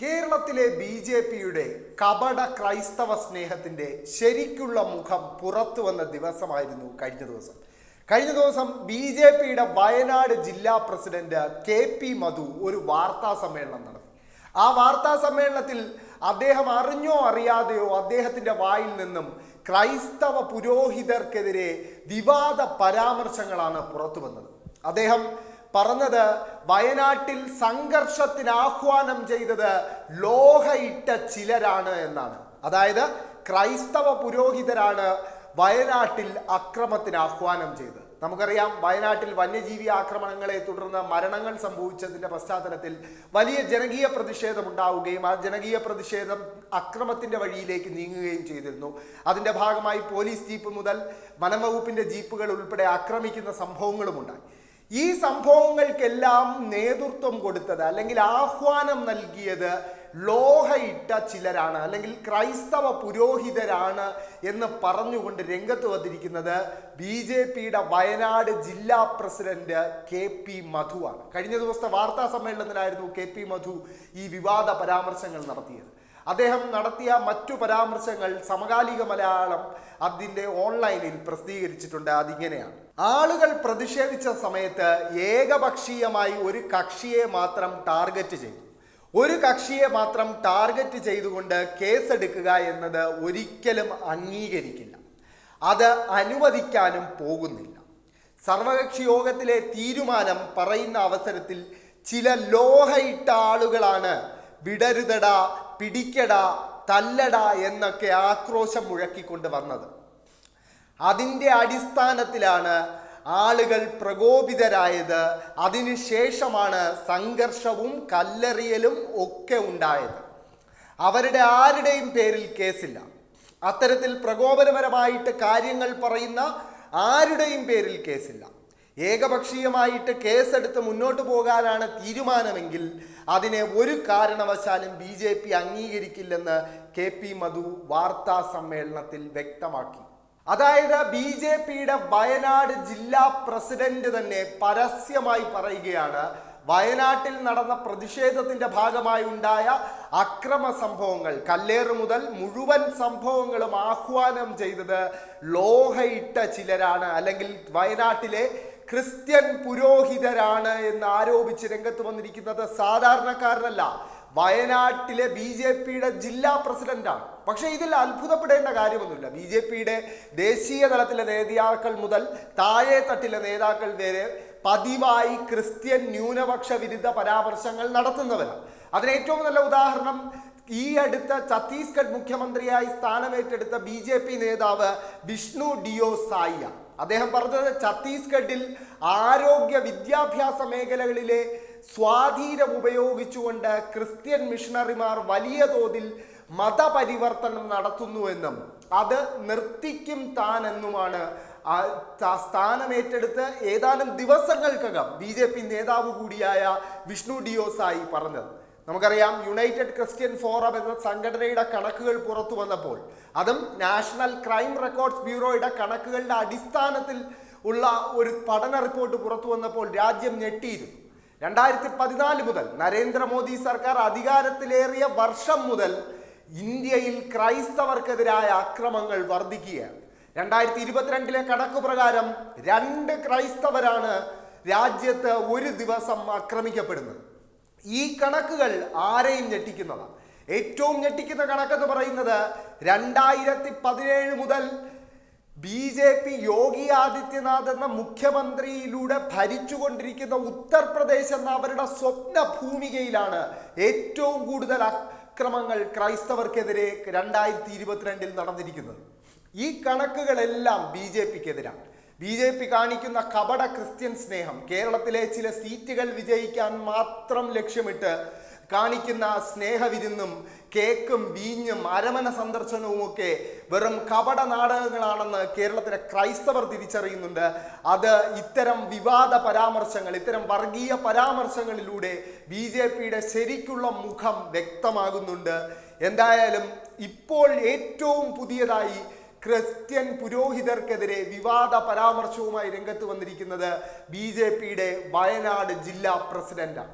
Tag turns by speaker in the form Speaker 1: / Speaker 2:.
Speaker 1: കേരളത്തിലെ B J പിയുടെ കപട ക്രൈസ്തവ സ്നേഹത്തിന്റെ ശരിക്കുള്ള മുഖം പുറത്തു വന്ന ദിവസമായിരുന്നു കഴിഞ്ഞ ദിവസം. കഴിഞ്ഞ ദിവസം ബി ജെ പിയുടെ വയനാട് ജില്ലാ പ്രസിഡന്റ് കെ പി മധു ഒരു വാർത്താ സമ്മേളനം നടത്തി. ആ വാർത്താ സമ്മേളനത്തിൽ അദ്ദേഹം അറിഞ്ഞോ അറിയാതെയോ അദ്ദേഹത്തിന്റെ വായിൽ നിന്നും ക്രൈസ്തവ പുരോഹിതർക്കെതിരെ വിവാദ പരാമർശങ്ങളാണ് പുറത്തു വന്നത്. അദ്ദേഹം പറഞ്ഞത് വയനാട്ടിൽ സംഘർഷത്തിന് ആഹ്വാനം ചെയ്തത് ലോഹയിട്ട ചിലരാണ് എന്നാണ്. അതായത് ക്രൈസ്തവ പുരോഹിതരാണ് വയനാട്ടിൽ അക്രമത്തിന് ആഹ്വാനം ചെയ്തത്. നമുക്കറിയാം വയനാട്ടിൽ വന്യജീവി ആക്രമണങ്ങളെ തുടർന്ന് മരണങ്ങൾ സംഭവിച്ചതിന്റെ പശ്ചാത്തലത്തിൽ വലിയ ജനകീയ പ്രതിഷേധം ഉണ്ടാവുകയും ആ ജനകീയ പ്രതിഷേധം അക്രമത്തിന്റെ വഴിയിലേക്ക് നീങ്ങുകയും ചെയ്തിരുന്നു. അതിന്റെ ഭാഗമായി പോലീസ് ജീപ്പ് മുതൽ വനംവകുപ്പിന്റെ ജീപ്പുകൾ ഉൾപ്പെടെ ആക്രമിക്കുന്ന സംഭവങ്ങളും ഉണ്ടായി ഈ സംഭവങ്ങൾക്കെല്ലാം നേതൃത്വം കൊടുത്തത് അല്ലെങ്കിൽ ആഹ്വാനം നൽകിയത് ലോഹയിട്ട ചിലരാണ് അല്ലെങ്കിൽ ക്രൈസ്തവ പുരോഹിതരാണ് എന്ന് പറഞ്ഞുകൊണ്ട് രംഗത്ത് വന്നിരിക്കുന്നത് ബി ജെ പിയുടെ വയനാട് ജില്ലാ പ്രസിഡന്റ് കെ പി മധുവാണ് കഴിഞ്ഞ ദിവസത്തെ വാർത്താ സമ്മേളനത്തിലായിരുന്നു കെ പി മധു ഈ വിവാദ പരാമർശങ്ങൾ നടത്തിയത്. അദ്ദേഹം നടത്തിയ മറ്റു പരാമർശങ്ങൾ സമകാലിക മലയാളം അതിന്റെ ഓൺലൈനിൽ പ്രസിദ്ധീകരിച്ചിട്ടുണ്ട്. അതിങ്ങനെയാണ്. ആളുകൾ പ്രതിഷേധിച്ച സമയത്ത് ഏകപക്ഷീയമായി ഒരു കക്ഷിയെ മാത്രം ടാർഗറ്റ് ചെയ്തു. ഒരു കക്ഷിയെ മാത്രം ടാർഗറ്റ് ചെയ്തുകൊണ്ട് കേസെടുക്കുക എന്നത് ഒരിക്കലും അംഗീകരിക്കില്ല. അത് അനുവദിക്കാനും പോകുന്നില്ല. സർവകക്ഷി യോഗത്തിലെ തീരുമാനം പറയുന്ന അവസരത്തിൽ ചില ലോഹയിട്ട ആളുകളാണ് വിടരുതട പിടിക്കട തല്ലടാ എന്നൊക്കെ ആക്രോശം മുഴക്കിക്കൊണ്ട് വന്നത്. അതിന്റെ അടിസ്ഥാനത്തിലാണ് ആളുകൾ പ്രകോപിതരായത്. അതിനുശേഷമാണ് സംഘർഷവും കല്ലെറിയലും ഒക്കെ ഉണ്ടായത്. അവരുടെ ആരുടെയും പേരിൽ കേസില്ല. അത്തരത്തിൽ പ്രകോപനപരമായിട്ട് കാര്യങ്ങൾ പറയുന്ന ആരുടെയും പേരിൽ കേസില്ല. ഏകപക്ഷീയമായിട്ട് കേസെടുത്ത് മുന്നോട്ട് പോകാനാണ് തീരുമാനമെങ്കിൽ അതിനെ ഒരു കാരണവശാലും ബി ജെ പി അംഗീകരിക്കില്ലെന്ന് കെ പി മധു വാർത്താ സമ്മേളനത്തിൽ വ്യക്തമാക്കി. അതായത് ബി ജെ പിയുടെ വയനാട് ജില്ലാ പ്രസിഡന്റ് തന്നെ പരസ്യമായി പറയുകയാണ് വയനാട്ടിൽ നടന്ന പ്രതിഷേധത്തിന്റെ ഭാഗമായി ഉണ്ടായ അക്രമ സംഭവങ്ങൾ കല്ലേറ് മുതൽ മുഴുവൻ സംഭവങ്ങളും ആഹ്വാനം ചെയ്തത് ലോഹയിട്ട ചിലരാണ്. അല്ലെങ്കിൽ വയനാട്ടിലെ ക്രിസ്ത്യൻ പുരോഹിതരാണ് എന്ന് ആരോപിച്ച് രംഗത്ത് വന്നിരിക്കുന്നത് സാധാരണക്കാരനല്ല. വയനാട്ടിലെ ബി ജെ പിയുടെ ജില്ലാ പ്രസിഡന്റാണ്. പക്ഷേ ഇതിൽ അത്ഭുതപ്പെടേണ്ട കാര്യമൊന്നുമില്ല. ബി ജെ പിയുടെ ദേശീയ തലത്തിലെ നേതാക്കൾ മുതൽ താഴെ തട്ടിലെ നേതാക്കൾ വരെ പതിവായി ക്രിസ്ത്യൻ ന്യൂനപക്ഷ വിരുദ്ധ പരാമർശങ്ങൾ നടത്തുന്നവരാണ്. അതിന് ഏറ്റവും നല്ല ഉദാഹരണം ഈ അടുത്ത ഛത്തീസ്ഗഡ് മുഖ്യമന്ത്രിയായി സ്ഥാനമേറ്റെടുത്ത ബി നേതാവ് വിഷ്ണു ഡിയോ സായിയ അദ്ദേഹം പറഞ്ഞത് ഛത്തീസ്ഗഡിൽ ആരോഗ്യ വിദ്യാഭ്യാസ മേഖലകളിലെ സ്വാധീനം ഉപയോഗിച്ചുകൊണ്ട് ക്രിസ്ത്യൻ മിഷണറിമാർ വലിയ തോതിൽ മതപരിവർത്തനം നടത്തുന്നുവെന്നും അത് നിർത്തിക്കും താൻ എന്നുമാണ് സ്ഥാനമേറ്റെടുത്ത് ഏതാനും ദിവസങ്ങൾക്കകം ബി നേതാവ് കൂടിയായ വിഷ്ണു ഡിയോസായി പറഞ്ഞത്. നമുക്കറിയാം യുണൈറ്റഡ് ക്രിസ്ത്യൻ ഫോറം എന്ന സംഘടനയുടെ കണക്കുകൾ പുറത്തു വന്നപ്പോൾ അതും നാഷണൽ ക്രൈം റെക്കോർഡ്സ് ബ്യൂറോയുടെ കണക്കുകളുടെ അടിസ്ഥാനത്തിൽ ഉള്ള ഒരു പഠന റിപ്പോർട്ട് പുറത്തു വന്നപ്പോൾ രാജ്യം ഞെട്ടിയിരുന്നു. രണ്ടായിരത്തി പതിനാല് മുതൽ നരേന്ദ്രമോദി സർക്കാർ അധികാരത്തിലേറിയ വർഷം മുതൽ ഇന്ത്യയിൽ ക്രൈസ്തവർക്കെതിരായ അക്രമങ്ങൾ വർദ്ധിക്കുകയാണ്. രണ്ടായിരത്തി ഇരുപത്തിരണ്ടിലെ കണക്ക് പ്രകാരം രണ്ട് ക്രൈസ്തവരാണ് രാജ്യത്ത് ഒരു ദിവസം ആക്രമിക്കപ്പെടുന്നത് ഈ കണക്കുകൾ ആരെയും ഞെട്ടിക്കുന്നതാണ്. ഏറ്റവും ഞെട്ടിക്കുന്ന കണക്കെന്ന് പറയുന്നത് രണ്ടായിരത്തി പതിനേഴ് മുതൽ B J P Yogi Adityanath എന്ന മുഖ്യമന്ത്രിയിലൂടെ ഭരിച്ചുകൊണ്ടിരിക്കുന്ന ഉത്തർപ്രദേശ് എന്ന അവരുടെ സ്വപ്ന ഭൂമികയിലാണ് ഏറ്റവും കൂടുതൽ അക്രമങ്ങൾ ക്രൈസ്തവർക്കെതിരെ രണ്ടായിരത്തി ഇരുപത്തിരണ്ടിൽ നടന്നിരിക്കുന്നത്. ഈ കണക്കുകളെല്ലാം ബി ജെ പിക്കെതിരാണ്. ബി ജെ പി കാണിക്കുന്ന കപട ക്രിസ്ത്യൻ സ്നേഹം. കേരളത്തിലെ ചില സീറ്റുകൾ വിജയിക്കാൻ മാത്രം ലക്ഷ്യമിട്ട് കാണിക്കുന്ന സ്നേഹവിരുന്നും കേക്കും വീഞ്ഞും അരമന സന്ദർശനവും ഒക്കെ വെറും കപട നാടകങ്ങളാണെന്ന് കേരളത്തിലെ ക്രൈസ്തവർ തിരിച്ചറിയുന്നുണ്ട്. അത് ഇത്തരം വിവാദ പരാമർശങ്ങൾ ഇത്തരം വർഗീയ പരാമർശങ്ങളിലൂടെ ബി ജെ പിയുടെ ശരിക്കുള്ള മുഖം വ്യക്തമാകുന്നുണ്ട്. എന്തായാലും ഇപ്പോൾ ഏറ്റവും പുതിയതായി ക്രിസ്ത്യൻ പുരോഹിതർക്കെതിരെ വിവാദ പരാമർശവുമായി രംഗത്ത് വന്നിരിക്കുന്നത് ബി വയനാട് ജില്ലാ പ്രസിഡന്റാണ്.